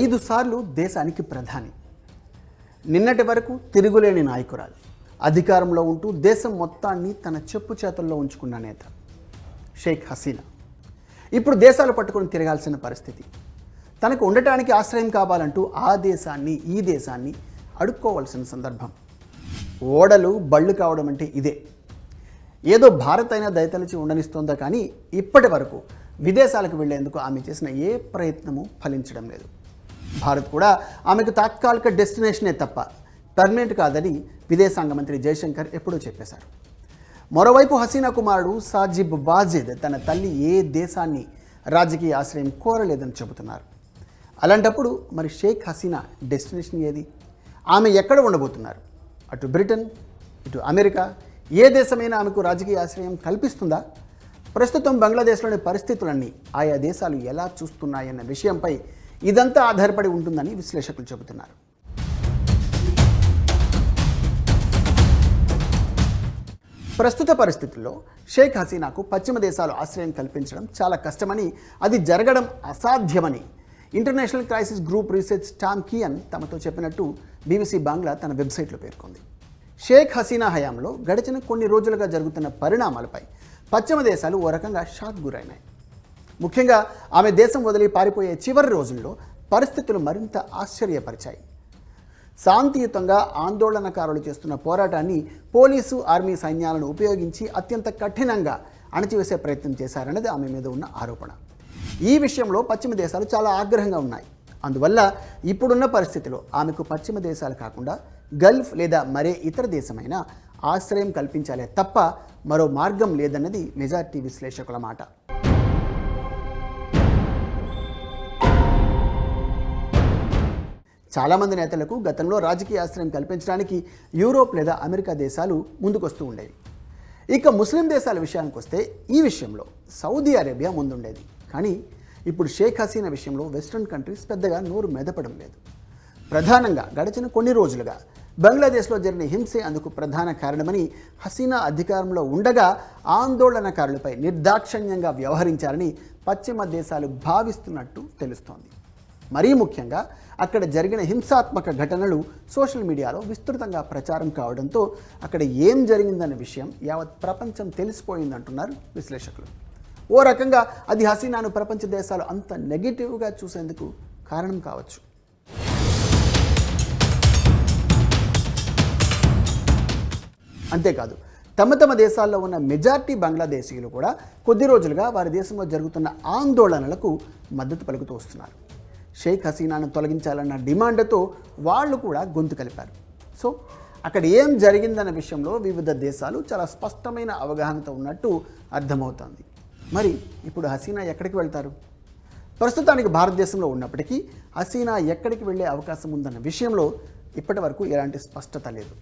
ఐదు సార్లు దేశానికి ప్రధాని. నిన్నటి వరకు తిరుగులేని నాయకురాలు. అధికారంలో ఉంటూ దేశం మొత్తాన్ని తన చెప్పు చేతుల్లో ఉంచుకున్న నేత. షేక్ హసీనా. ఇప్పుడు దేశాలు పట్టుకొని తిరగాల్సిన పరిస్థితి. తనకు ఉండటానికి ఆశ్రయం కావాలంటూ ఆ దేశాన్ని ఈ దేశాన్ని అడుక్కోవాల్సిన సందర్భం. ఓడలు బళ్ళు కావడం అంటే ఇదే. ఏదో భారత్ అయినా దయతలిచి ఉండనిస్తోందా కానీ ఇప్పటి వరకు విదేశాలకు వెళ్ళేందుకు ఆమె చేసిన ఏ ప్రయత్నము ఫలించడం లేదు. భారత్ కూడా ఆమెకు తాత్కాలిక డెస్టినేషనే తప్ప పర్మనెంట్ కాదని విదేశాంగ మంత్రి జయశంకర్ ఎప్పుడూ చెప్పేశారు. మరోవైపు హసీనా కుమారుడు సాజిబ్ బాజిద్ తన తల్లి ఏ దేశాన్ని రాజకీయ ఆశ్రయం కోరలేదని చెబుతున్నారు. అలాంటప్పుడు మరి షేక్ హసీనా డెస్టినేషన్ ఏది? ఆమె ఎక్కడ ఉండబోతున్నారు? అటు బ్రిటన్ ఇటు అమెరికా ఏ దేశమైనా ఆమెకు రాజకీయ ఆశ్రయం కల్పిస్తుందా? ప్రస్తుతం బంగ్లాదేశ్లోని పరిస్థితులన్నీ ఆయా దేశాలు ఎలా చూస్తున్నాయన్న విషయంపై ఇదంతా ఆధారపడి ఉంటుందని విశ్లేషకులు చెబుతున్నారు. ప్రస్తుత పరిస్థితుల్లో షేక్ హసీనాకు పశ్చిమ దేశాలు ఆశ్రయం కల్పించడం చాలా కష్టమని అది జరగడం అసాధ్యమని International Crisis Group research Tom Kean తమతో చెప్పినట్టు బీబీసీ బాంగ్లా తన వెబ్సైట్లో పేర్కొంది. షేక్ హసీనా హయాంలో గడిచిన కొన్ని రోజులుగా జరుగుతున్న పరిణామాలపై పశ్చిమ దేశాలు ఓ రకంగా షాక్ గురైనాయి. ముఖ్యంగా ఆమె దేశం వదిలి పారిపోయే చివరి రోజుల్లో పరిస్థితులు మరింత ఆశ్చర్యపరిచాయి. శాంతియుతంగా ఆందోళనకారులు చేస్తున్న పోరాటాన్ని పోలీసు ఆర్మీ సైన్యాలను ఉపయోగించి అత్యంత కఠినంగా అణచివేసే ప్రయత్నం చేశారన్నది ఆమె మీద ఉన్న ఆరోపణ. ఈ విషయంలో పశ్చిమ దేశాలు చాలా ఆగ్రహంగా ఉన్నాయి. అందువల్ల ఇప్పుడున్న పరిస్థితిలో ఆమెకు పశ్చిమ దేశాలు కాకుండా గల్ఫ్ లేదా మరే ఇతర దేశమైనా ఆశ్రయం కల్పించాలే తప్ప మరో మార్గం లేదన్నది మెజార్టీ విశ్లేషకుల మాట. చాలామంది నేతలకు గతంలో రాజకీయ ఆశ్రయం కల్పించడానికి యూరోప్ లేదా అమెరికా దేశాలు ముందుకొస్తూ ఉండేవి. ఇక ముస్లిం దేశాల విషయానికి వస్తే ఈ విషయంలో సౌదీ అరేబియా ముందుండేది. కానీ ఇప్పుడు షేక్ హసీనా విషయంలో వెస్ట్రన్ కంట్రీస్ పెద్దగా నోరు మెదపడం లేదు. ప్రధానంగా గడిచిన కొన్ని రోజులుగా బంగ్లాదేశ్లో జరిగిన హింసే అందుకు ప్రధాన కారణమని హసీనా అధికారంలో ఉండగా ఆందోళనకారులపై నిర్దాక్షణ్యంగా వ్యవహరించారని పశ్చిమ దేశాలు భావిస్తున్నట్టు తెలుస్తోంది. మరీ ముఖ్యంగా అక్కడ జరిగిన హింసాత్మక ఘటనలు సోషల్ మీడియాలో విస్తృతంగా ప్రచారం కావడంతో అక్కడ ఏం జరిగిందన్న విషయం యావత్ ప్రపంచం తెలిసిపోయిందంటున్నారు విశ్లేషకులు. ఓ రకంగా అది హసీనాను ప్రపంచ దేశాలు అంత నెగిటివ్గా చూసేందుకు కారణం కావచ్చు. అంతేకాదు తమ తమ దేశాల్లో ఉన్న మెజార్టీ బంగ్లాదేశీయులు కూడా కొద్ది రోజులుగా వారి దేశంలో జరుగుతున్న ఆందోళనలకు మద్దతు పలుకుతూ వస్తున్నారు. షేక్ హసీనాను తొలగించాలన్న డిమాండ్తో వాళ్ళు కూడా గొంతు కలిపారు. సో అక్కడ ఏం జరిగిందన్న విషయంలో వివిధ దేశాలు చాలా స్పష్టమైన అవగాహనతో ఉన్నట్టు అర్థమవుతోంది. మరి ఇప్పుడు హసీనా ఎక్కడికి వెళ్తారు? ప్రస్తుతానికి భారతదేశంలో ఉన్నప్పటికీ హసీనా ఎక్కడికి వెళ్ళే అవకాశం ఉందన్న విషయంలో ఇప్పటి వరకు ఎలాంటి స్పష్టత లేదు.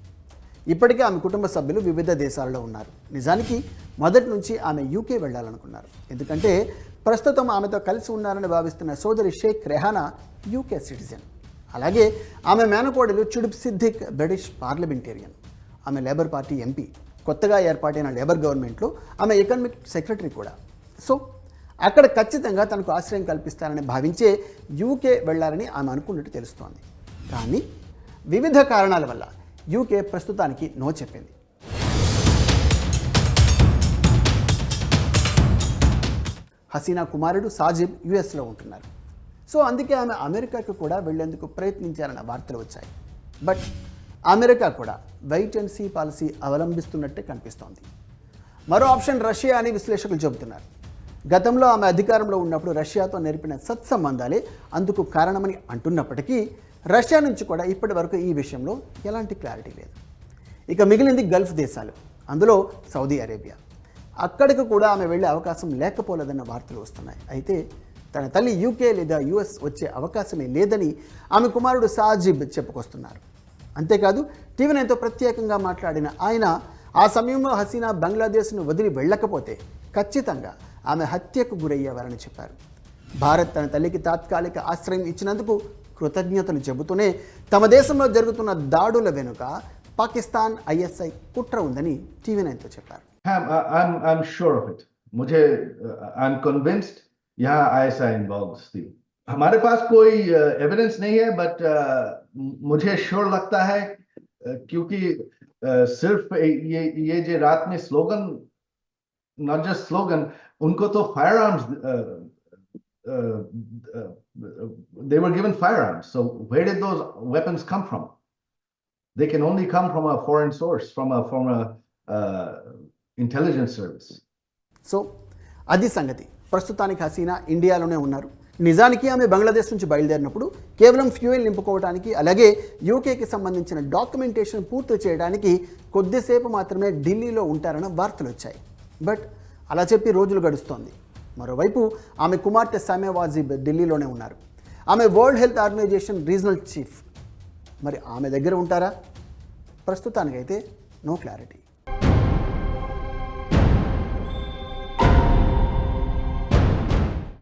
ఇప్పటికే ఆమె కుటుంబ సభ్యులు వివిధ దేశాలలో ఉన్నారు. నిజానికి మొదటి నుంచి ఆమె యూకే వెళ్ళాలనుకున్నారు. ఎందుకంటే ప్రస్తుతం ఆమెతో కలిసి ఉన్నారని భావిస్తున్న సోదరి షేక్ రెహానా యూకే సిటిజన్. అలాగే ఆమె మేనకోడలు చుడుప్ సిద్దిక్ బ్రిటిష్ పార్లమెంటేరియన్. ఆమె లేబర్ పార్టీ ఎంపీ కొత్తగా ఏర్పాటైన లేబర్ గవర్నమెంట్లో ఆమె ఎకనామిక్ సెక్రటరీ కూడా. సో అక్కడ ఖచ్చితంగా తనకు ఆశ్రయం కల్పిస్తారని భావించే యూకే వెళ్ళారని ఆమె అనుకున్నట్టు తెలుస్తోంది. కానీ వివిధ కారణాల వల్ల యూకే ప్రస్తుతానికి నో చెప్పింది. హసీనా కుమారుడు సాజిబ్ యుఎస్లో ఉంటున్నారు. సో అందుకే ఆమె అమెరికాకు కూడా వెళ్ళేందుకు ప్రయత్నించారన్న వార్తలు వచ్చాయి. బట్ అమెరికా కూడా వెయిట్ అండ్ సీ పాలసీ అవలంబిస్తున్నట్టే కనిపిస్తోంది. మరో ఆప్షన్ రష్యా అని విశ్లేషకులు చెబుతున్నారు. గతంలో ఆమె అధికారంలో ఉన్నప్పుడు రష్యాతో నేర్పిన సత్సంబంధాలే అందుకు కారణమని అంటున్నప్పటికీ రష్యా నుంచి కూడా ఇప్పటి వరకు ఈ విషయంలో ఎలాంటి క్లారిటీ లేదు. ఇక మిగిలింది గల్ఫ్ దేశాలు అందులో సౌదీ అరేబియా. అక్కడికి కూడా ఆమె వెళ్ళే అవకాశం లేకపోలేదన్న వార్తలు వస్తున్నాయి. అయితే తన తల్లి యూకే లేదా యుఎస్ వచ్చే అవకాశమే లేదని ఆమె కుమారుడు సాజిబ్ చెప్పుకొస్తున్నారు. అంతేకాదు టీవీ నైన్తో ప్రత్యేకంగా మాట్లాడిన ఆయన ఆ సమయంలో హసీనా బంగ్లాదేశ్ను వదిలి వెళ్ళకపోతే ఖచ్చితంగా ఆమె హత్యకు గురయ్యేవారని చెప్పారు. భారత్ తన తల్లికి తాత్కాలిక ఆశ్రయం ఇచ్చినందుకు కృతజ్ఞతలు చెబుతూనే తమ దేశంలో జరుగుతున్న దాడుల వెనుక పాకిస్తాన్ ఐఎస్ఐ కుట్ర ఉందని టీవీ నైన్తో చెప్పారు. I'm, I'm, I'm sure of it. मुझे I'm convinced यहाँ ISI इन्वॉल्व थी हमारे पास कोई एविडेंस uh, नहीं है बट uh, मुझे श्योर लगता है uh, क्योंकि uh, सिर्फ़ ये ये जो रात में स्लोगन नॉट जस्ट स्लोगन उनको तो fire arms they were given fire arms so where did those weapons come from they can only come from a foreign source from a from a intelligence service so అది సంగతి. ప్రస్తుతానికి హసీనా ఇండియాలోనే ఉన్నారు. నిజానికి ఆమె బంగ్లాదేశ్ నుంచి బయలుదేరినప్పుడు కేవలం ఫ్యూయల్ నింపుకోవడానికి అలాగే యూకేకి సంబంధించిన డాక్యుమెంటేషన్ పూర్తి చేయడానికి కొద్దిసేపు మాత్రమే ఢిల్లీలో ఉంటారన్న వార్తలు వచ్చాయి. బట్ అలా చెప్పి రోజులు గడుస్తోంది. మరోవైపు ఆమె కుమార్తె సామ్యా వాజీబ్ ఢిల్లీలోనే ఉన్నారు. ఆమె World Health Organization regional chief. మరి ఆమె దగ్గర ఉంటారా? ప్రస్తుతానికైతే నో క్లారిటీ.